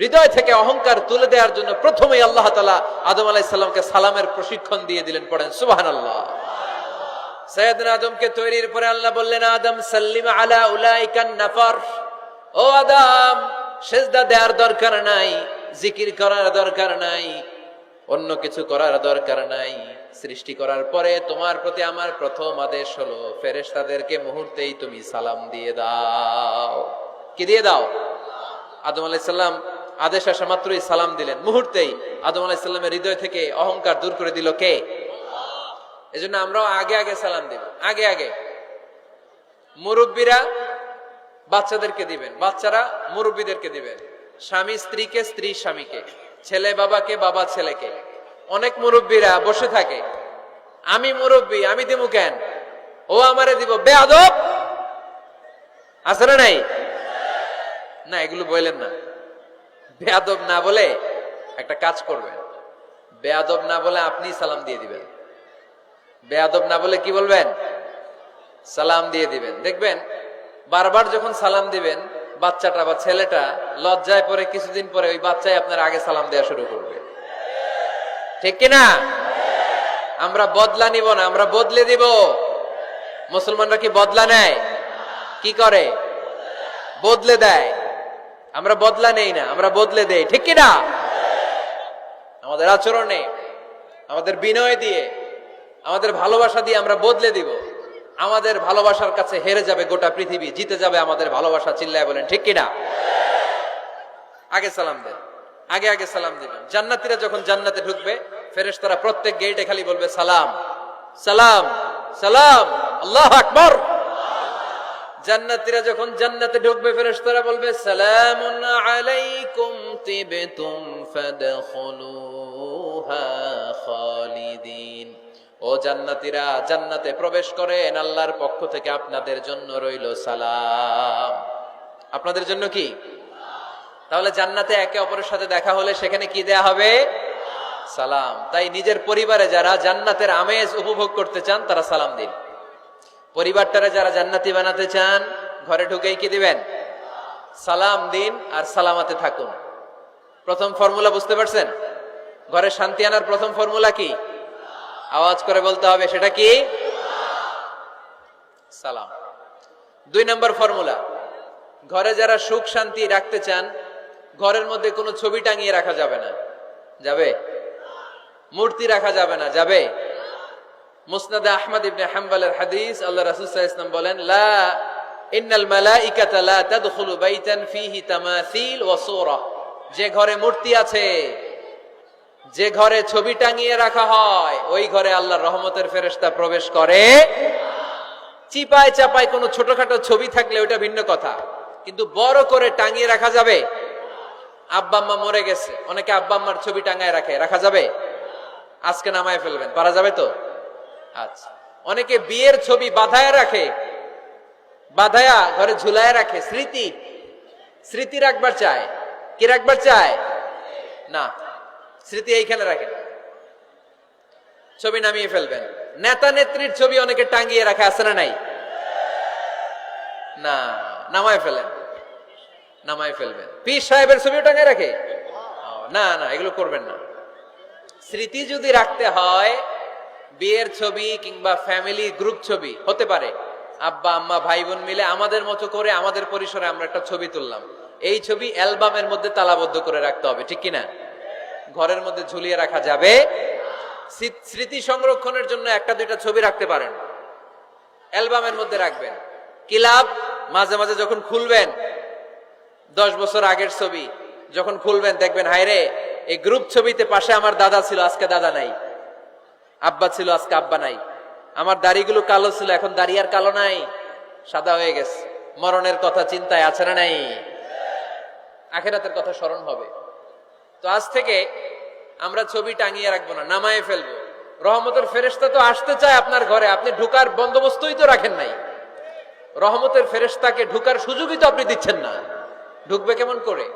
হৃদয় থেকে অহংকার তুলে দেওয়ার জন্য প্রথমেই আল্লাহ তালা আদম আলাইসাল্লামকে সালামের প্রশিক্ষণ দিয়ে দিলেন, পড়েন সুবাহান আল্লাহ আদমকে তৈরির পরে আল্লাহ বললেন, আদম, সাল্লিম উলাইকান ও সেজদা দেওয়ার দরকার নাই, জিকির করার দরকার নাই, অন্য কিছু করার দরকার নাই। সৃষ্টি করার পরে তোমার প্রতি আমার প্রথম আদেশ মুহূর্তেই তুমি সালাম দিয়ে দাও। কি দিয়ে দাও? আদম আলাইসাল্লাম আদেশ আসা মাত্রই সালাম দিলেন। মুহূর্তেই আদম আলাইসাল্লামের হৃদয় থেকে অহংকার দূর করে দিল কে? এজন্য আমরাও আগে আগে সালাম দিব। আগে আগে। মুরব্বীরা বাচ্চাদেরকে দিবেন। বাচ্চারা মুরব্বীদেরকে দিবেন। স্বামী স্ত্রীকে, স্ত্রী স্বামীকে। ছেলে বাবাকে, বাবা ছেলেকে। অনেক মুরব্বীরা বসে থাকে। আমি মুরব্বী, আমি দিব কেন? ও আমারে দিব। বেয়াদব আছে না নাই? না, এগুলো বললেন না। বেয়াদব না বলে একটা কাজ করবেন। বেয়াদব না বলে আপনি সালাম দিয়ে দিবেন। বেয়াদব না বলে কি বলবেন? সালাম দিয়ে দিবেন। দেখবেন, বারবার যখন সালাম দিবেন, বাচ্চাটা বা ছেলেটা লজ্জায় পরে কিছুদিন পরে ওই বাচ্চাই আপনার আগে সালাম দেওয়া শুরু করবে। ঠিক কিনা? আমরা বদলা নিব না, আমরা বদলে দিব। মুসলমানরা কি বদলা নেয়? কি করে? বদলে দেয়। আমরা বদলা নেই না, আমরা বদলে দেই, ঠিক কিনা আমাদের আচরণে আমাদের বিনয় দিয়ে, আমাদের ভালোবাসা দিয়ে আমরা বদলে দিব। আমাদের ভালোবাসার কাছে হেরে যাবে গোটা পৃথিবী, জিতে যাবে আমাদের ভালোবাসা, চিল্লায় বলেন, ঠিক কিনা আগে সালাম দেন, আগে আগে সালাম দিবেন। জান্নাতীরা যখন জান্নাতে ঢুকবে, ফেরেশতারা প্রত্যেক গেটে খালি বলবে, সালাম সালাম সালাম, আল্লাহ আকবর। জান্নাতীরা যখন জান্নাতে ঢুকবে, ফেরেশতারা বলবে, সালামুন আলাইকুম তিবতুম ফাদখুলুহা খালিদিন। ও জান্নাতীরা, জান্নাতে প্রবেশ করেন, আল্লাহর পক্ষ থেকে আপনাদের জন্য রইল সালাম। আপনাদের জন্য কি? তাহলে জান্নাতে একে অপরের সাথে দেখা হলে সেখানে কি দেয়া হবে? সালাম। তাই নিজের পরিবারে যারা জান্নাতের আমেজ উপভোগ করতে চান, তারা সালাম দিন। পরিবারটারে যারা জান্নাতি বানাতে চান, ঘরে ঢুকেই কি দিবেন? সালাম দিন আর সালামাতে থাকুন। প্রথম ফর্মুলা বুঝতে পারছেন? ঘরে শান্তি আনার প্রথম ফর্মুলা কি? আওয়াজ করে বলতে হবে, সেটা কি? সালাম। দুই নম্বর ফর্মুলা। ঘরে যারা সুখ শান্তি রাখতে চান, ঘরের মধ্যে কোনো ছবি টাঙিয়ে রাখা যাবে না। যাবে? মূর্তি রাখা যাবে না, যাবে? মুসনাদে আহমদ ইবনে হাম্বালের হাদিস, আল্লাহ রাসূল ওয়াসাল্লাম বলেন, লা, ইন্নাল মালাইকাতা লা তাদখুলু বাইতান ফিহি তামাসিল ওয়া সূরা. যে ঘরে মূর্তি আছে, যে ঘরে ছবি টাঙিয়ে রাখা হয়, ওই ঘরে আল্লাহর রহমতের ফেরেশতা প্রবেশ করে। চিপায় চাপায় কোনো ছোটখাটো ছবি থাকলে ওটা ভিন্ন কথা, কিন্তু বড় করে টাঙিয়ে রাখা যাবে? আব্বা আম্মা মরে গেছে, অনেকে আব্বা আম্মার ছবি টাঙায় রাখে, রাখা যাবে? আজকে নামায় ফেলবেন, পারা যাবে তো? আচ্ছা। অনেকে বিয়ের ছবি বাধায় রাখে, বাধায়া ঘরে ঝুলায় রাখে। স্মৃতি স্মৃতি রাখবার চায়। কি রাখবার চায়? না, স্মৃতি এইখানে রাখেন ছবি নামিয়ে ফেলবেন। নেতা নেত্রীর ছবি অনেকে টাঙ্গিয়ে রাখে, আছে না নাই? না, নামায় ফেলেন। নামায় ফেলবেন। পীর সাহেবের ছবিও টাঙ্গায় রাখে? না না, এগুলো করবেন না। স্মৃতি যদি রাখতে হয় বিয়ের ছবি কিংবা ফ্যামিলি গ্রুপ ছবি হতে পারে। আব্বা, আম্মা ভাই বোন মিলে আমাদের মতো করে আমাদের পরিসরে আমরা একটা ছবি তুললাম। এই ছবি অ্যালবামের মধ্যে তালাবদ্ধ করে রাখতে হবে, ঠিক কিনা? ঘরের মধ্যে ঝুলিয়ে রাখা যাবে। স্মৃতি সংরক্ষণের জন্য একটা দুইটা ছবি রাখতে পারেন। অ্যালবামের মধ্যে রাখবেন। কিলাব মাঝে মাঝে যখন খুলবেন, দশ বছর আগের ছবি, যখন খুলবেন, দেখবেন, হায়রে, এই গ্রুপ ছবিতে পাশে আমার দাদা ছিল, আজকে দাদা নাই। আব্বা ছিল, আজকে আব্বা নাই। আমার দাড়িগুলো কালো ছিল, এখন দাড়ি আর কালো নাই। সাদা হয়ে গেছে। মরণের কথা চিন্তায় আছে না নাই? আখেরাতের কথা স্মরণ হবে। তো আজ থেকে আমরা ছবি টাঙিয়ে রাখব না, নামায়ে ফেলব। রহমতের ফেরেশতা তো আসতে চায় আপনার ঘরে, আপনি ঢুকার বন্দোবস্তই তো রাখেন নাই। রহমতের ফেরেশতাকে ঢুকার সুযোগই তো আপনি দিচ্ছেন না। ঢুকবে কেমন করে?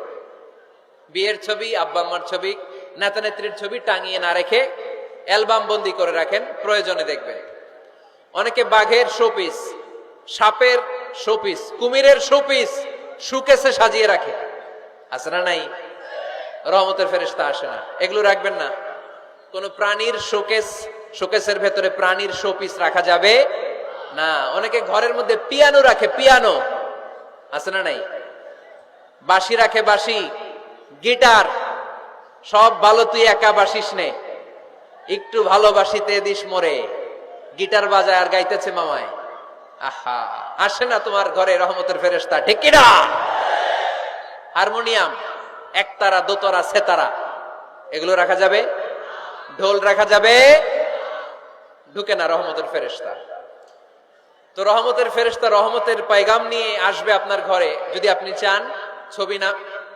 বিয়ের ছবি, আব্বা আম্মার ছবি নেতা নেত্রীর ছবি টাঙিয়ে না রেখে অ্যালবাম বন্দি করে রাখেন, প্রয়োজনে দেখবেন। অনেকে বাঘের শোপিস, সাপের শোপিস, কুমিরের শোপিস সুকেসে সাজিয়ে রাখে। আছে না নাই? রহমতের ফেরেশতা আসে না। এগুলো রাখবেন না। কোন প্রাণীর শোকেস, শোকেসের ভেতরে প্রাণীর শোপিস রাখা যাবে না। অনেকে ঘরের মধ্যে পিয়ানো রাখে, পিয়ানো। আছে না নাই? বাঁশি রাখে বাঁশি, গিটার। সব ভালো তুই একা বাসিস নে। একটু ভালোবাসিতে দিস মরে। গিটার বাজায় আর গাইতেছে মামায়। আহা, আসে না তোমার ঘরে রহমতের ফেরেস্তা কিনা? হারমোনিয়াম, একতারা, দোতারা, সেতারা, এগুলো রাখা যাবে? ঢোল রাখা যাবে? ঢুকে না রহমতের ফেরেস্তা তো রহমতের ফেরেস্তা রহমতের পায়গাম নিয়ে আসবে আপনার ঘরে। যদি আপনি চান, ছবি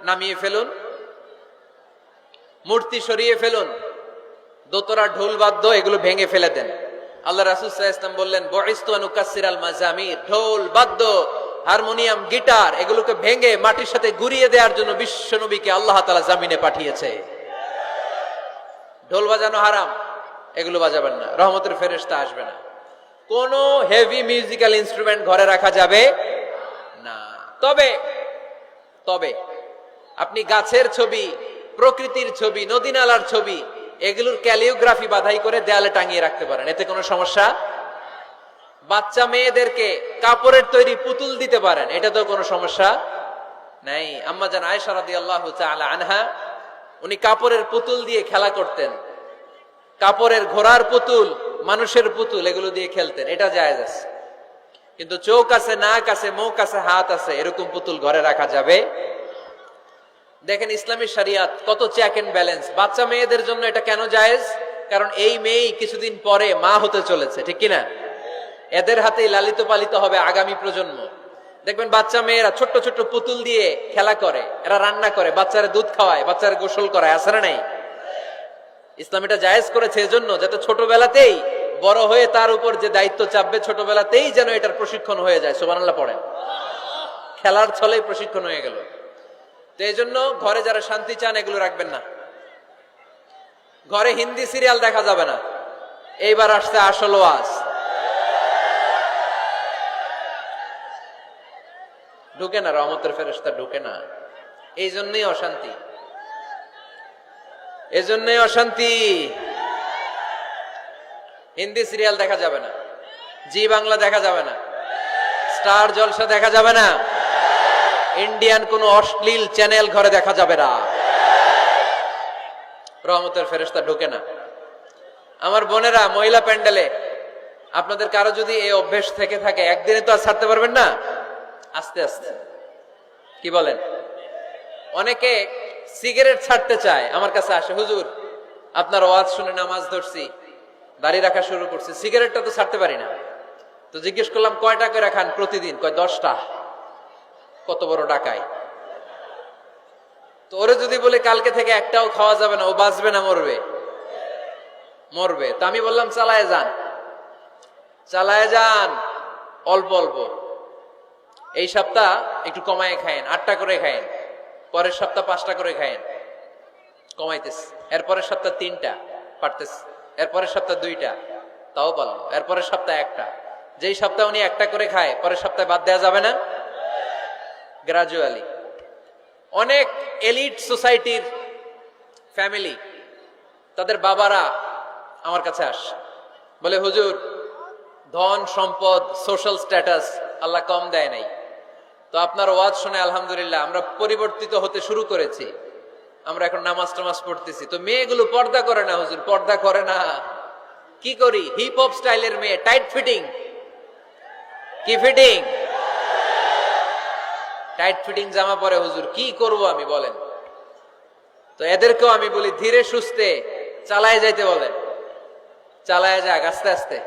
নামিয়ে ফেলুন। মূর্তি সরিয়ে ফেলুন। দোতরা ঢোল বাদ্য, এগুলো ভেঙে ফেলে দেন। আল্লাহ রাসুল ইসলাম বললেন ঢোল বাদ্য, হারমোনিয়াম, গিটার, এগুলোকে ভেঙে মাটির সাথে গুড়িয়ে দেওয়ার জন্য বিশ্ব নবীকে আল্লাহ তালা জামিনে পাঠিয়েছে। ঢোল বাজানো হারাম, এগুলো বাজাবেন না, রহমতের ফেরেস্তা আসবে না। কোন হেভি মিউজিক্যাল ইনস্ট্রুমেন্ট ঘরে রাখা যাবে না। তবে তবে, আপনি গাছের ছবি, প্রকৃতির ছবি নদী নালার ছবি এগুলোর ক্যালিওগ্রাফি বাধাই করে দেয়ালে টাঙিয়ে রাখতে পারেন। এতে কোনো সমস্যা? বাচ্চা মেয়েদেরকে কাপড়ের তৈরি পুতুল দিতে পারেন। এটা তো কোনো সমস্যা নাই। আম্মা জান আয়েশা রাদিয়াল্লাহু তাআলা আনহা, উনি কাপড়ের পুতুল দিয়ে খেলা করতেন। কাপড়ের ঘোড়ার পুতুল, মানুষের পুতুল, এগুলো দিয়ে খেলতেন। এটা জায়েজ আছে। কিন্তু চোখ আছে, নাক আছে, মুখ আছে, হাত আছে, এরকম পুতুল ঘরে রাখা যাবে দেখেন ইসলামী শরিয়াত কত চেক এন্ড ব্যালেন্স বাচ্চা মেয়েদের জন্য এটা কেন জায়েজ? কারণ এই মেয়েই কিছুদিন পরে মা হতে চলেছে, ঠিক কিনা? এদের হাতেই লালিত পালিত হবে আগামী প্রজন্ম। দেখবেন বাচ্চা মেয়েরা ছোট্ট ছোট্ট পুতুল দিয়ে খেলা করে, এরা রান্না করে, বাচ্চারা দুধ খাওয়ায়, বাচ্চারা গোসল করায় আসে না নাই? ইসলাম এটা জায়েজ করেছে এজন্য যাতে ছোটবেলাতেই বড় হয়ে তার উপর যে দায়িত্ব চাপবে, ছোটবেলাতেই যেন এটার প্রশিক্ষণ হয়ে যায়। সোবানাল্লাহ পড়েন। খেলার ছলেই প্রশিক্ষণ হয়ে গেল। তো এই জন্য ঘরে যারা শান্তি চান, এগুলো রাখবেন না। ঘরে হিন্দি সিরিয়াল দেখা যাবে না। এইবার আসছে আসল ওয়াজ। ঢুকে না, রহমতের ফেরস্তা ঢুকে না। এই জন্যই অশান্তি। এই জন্যই অশান্তি। হিন্দি সিরিয়াল দেখা যাবে না। জি বাংলা দেখা যাবে না। স্টার জলসা দেখা যাবে না। ইন্ডিয়ান কোন অশ্লীল চ্যানেল ঘরে দেখা যাবে না। রহমতের ফেরেস্তা ঢুকে না। আমার বোনেরা, মহিলা প্যান্ডেলে, আপনাদের কারও যদি এই অভ্যেস থেকে থাকে, একদিনে তো আর ছাড়তে পারবেন না? আস্তে আস্তে। কি বলেন? অনেকে সিগারেট ছাড়তে চায়, আমার কাছে আসে, হুজুর, আপনার ওয়াজ শুনে নামাজ ধরছি দাঁড়িয়ে রাখা শুরু করছি, সিগারেটটা তো ছাড়তে পারি না। তো জিজ্ঞেস করলাম, কয়টা করে খান প্রতিদিন? কয়, দশটা। কত বড় ডাকায় তো ওরে যদি বলে কালকে থেকে একটাও খাওয়া যাবে না, ও বাঁচবে না, মরবে? মরবে। তো আমি বললাম, চালায় যান। চালায় যান, অল্প অল্প। এই সপ্তাহ একটু কমায় খায়েন, আটটা করে খায়েন। পরের সপ্তাহ পাঁচটা করে খায়েন। কমাইতেস। এরপরের সপ্তাহ তিনটা, পারতেস। এরপরের সপ্তাহ দুইটা, তাও বলল এরপরের সপ্তাহ একটা। যেই সপ্তাহ উনি একটা করে খায়, পরের সপ্তাহে বাদ দেওয়া যাবে না। গ্রাজুয়ালি অনেক এলিট সোসাইটির ফ্যামিলি তাদের বাবারা আমার কাছে আস। বলে, হুজুর, ধন, সম্পদ সোশ্যাল স্ট্যাটাস আল্লাহ কম দেয় নাই। তো আপনার ওয়াজ শুনে আলহামদুলিল্লাহ আমরা পরিবর্তিত হতে শুরু করেছি। আমরা এখন নামাজ টামাজ পড়তেছি। তো মেয়েগুলো পর্দা করে না, হুজুর, পর্দা করে না। কি করি? হিপ হপ স্টাইলের মেয়ে টাইট ফিটিং কি ফিটিং টাইট ফিটিং জামা পরে হুজুর, কি করব আমি বলেন? তো এদেরকেও আমি বলি, ধীরে সুস্থে চালায় যাইতে বলেন। চালায় যাক, আস্তে আস্তে।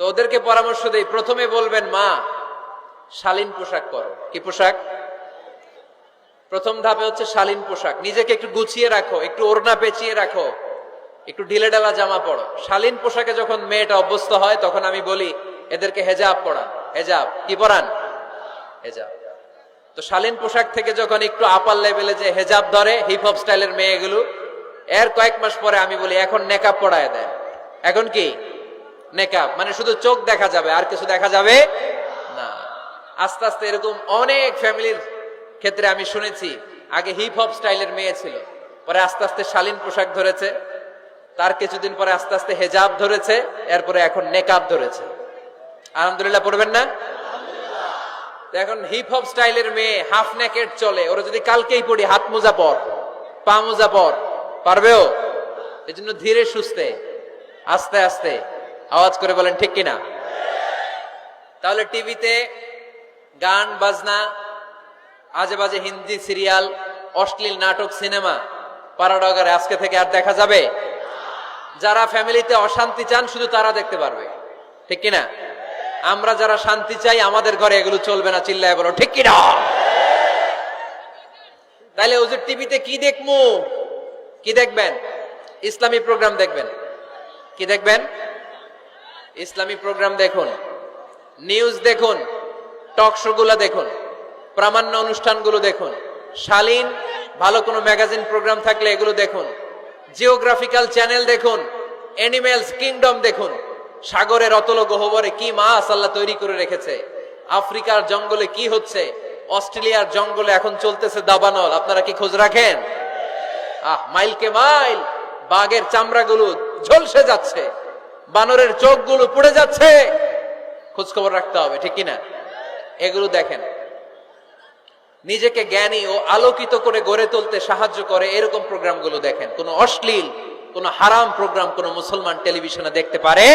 তো ওদেরকে পরামর্শ দেই, প্রথমে বলবেন, মা, শালীন পোশাক করো কি পোশাক? প্রথম ধাপে হচ্ছে শালীন পোশাক। নিজেকে একটু গুছিয়ে রাখো, একটু ওড়না পেঁচিয়ে রাখো, একটু ঢিলে ঢালা জামা পড়ো শালীন পোশাকে যখন মেয়েটা অভ্যস্ত হয়, তখন আমি বলি, এদেরকে হেজাব পড়ান হেজাব। কি পড়ান হেজাব। তো শালীন পোশাক থেকে যখন একটু আপার লেভেলে যে হেজাব ধরে হিপ হপ স্টাইলের মেয়েগুলো, এর কয়েক মাস পরে আমি বলি, এখন নেকাব পড়ায় দেয় এখন কি? নেকাব। মানে শুধু চোখ দেখা যাবে, আর কিছু দেখা যাবে না। আস্তে আস্তে এরকম অনেক ফ্যামিলির ক্ষেত্রে আমি শুনেছি, আগে হিপ হপ স্টাইলের মেয়ে ছিল, পরে আস্তে আস্তে শালীন পোশাক ধরেছে, তার কিছুদিন পরে আস্তে আস্তে হেজাব ধরেছে, এরপরে এখন নেকাব ধরেছে। আলহামদুলিল্লাহ, পড়বেন না? এখন হিপ হপ স্টাইলের মেয়ে হাফ নেকেট চলে। ওরা যদি কালকেই পড়ি, হাত মোজা পর, পা মোজা পর পারবেও এই জন্য ধীরে সুস্থে, আস্তে আস্তে। আওয়াজ করে বলেন, ঠিক কিনা? তাহলে টিভিতে গান, বাজনা, আজে বাজে হিন্দি সিরিয়াল, অশ্লীল নাটক, সিনেমা, পারাডগারে আজকে থেকে আর দেখা যাবে? যারা ফ্যামিলিতে অশান্তি চান, শুধু তারা দেখতে পারবে। ঠিক কিনা? আমরা যারা শান্তি চাই, আমাদের ঘরে এগুলো চলবে না, চিল্লায় বলো, ঠিক কিনা? তাইলে ওজুর টিভিতে কি দেখমু? কি দেখবেন? ইসলামী প্রোগ্রাম দেখবেন। কি দেখবেন? ইসলামী প্রোগ্রাম দেখুন, নিউজ দেখুন, টক শো গুলা দেখুন, প্রামাণ্য অনুষ্ঠানগুলো দেখুন, শালীন, ভালো কোনো ম্যাগাজিন প্রোগ্রাম থাকলে এগুলো দেখুন, জিওগ্রাফিক্যাল চ্যানেল দেখুন, অ্যানিমেলস কিংডম দেখুন সাগরের অতল গহবরে কি মাছ আল্লাহ তৈরি করে রেখেছে? আফ্রিকার জঙ্গলে কি হচ্ছে? অস্ট্রেলিয়ার জঙ্গলে এখন চলতেছে দাবানল। আপনারা কি খোঁজ রাখেন? আহ মাইলকে মাইল বাঘের চামড়াগুলো ঝলসে যাচ্ছে। বানরের চোখগুলো পুড়ে যাচ্ছে। খোঁজ খবর রাখতে হবে, ঠিক কিনা? এগুলো দেখেন। নিজেকে জ্ঞানী ও আলোকিত করে গড়ে তুলতে সাহায্য করে এরকম প্রোগ্রামগুলো দেখেন। কোনো অশ্লীল, কোনো হারাম প্রোগ্রাম কোনো মুসলমান টেলিভিশনে দেখতে পারে।